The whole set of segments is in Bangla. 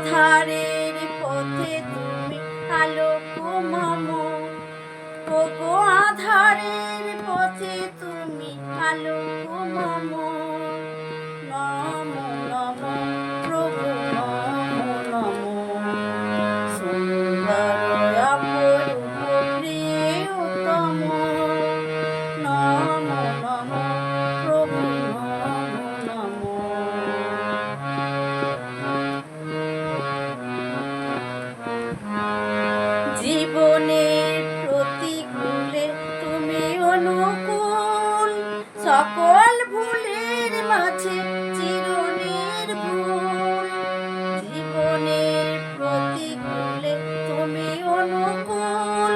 আধারের পথে তুমি আলোক মামো। ওগো আধারের পথে তুমি আলোক মামো। অনুকূল সকল ভুলের মাঝে চিরনের ভুল। জীবনের প্রতিকূলে তুমি অনুকূল,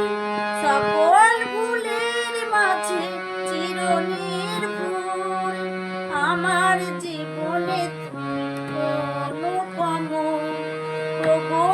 সকল ভুলের মাঝে চিরনের ভুল। আমার জীবনে অনুপম ওগো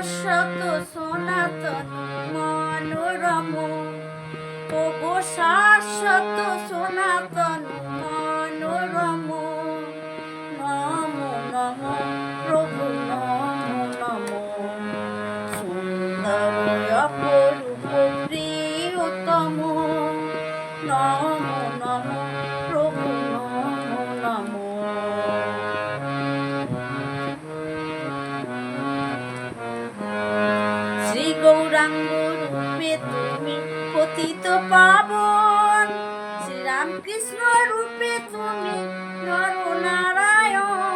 শাশ্বত সনাতন মনোরম তবু শাশ্বত সনাতন মনোরম। নম নম প্রভু নম নম। সুন্দর লাঙ্গল রূপে পতিত পাবন। শ্রীরামকৃষ্ণ রূপে তুমি নরনারায়ণ।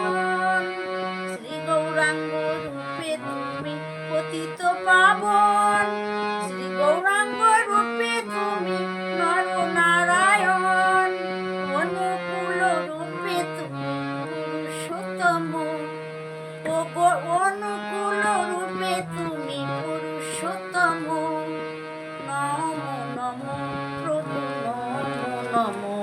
শ্রী গৌরাঙ্গ রূপে তুমি পতিত পাবন। como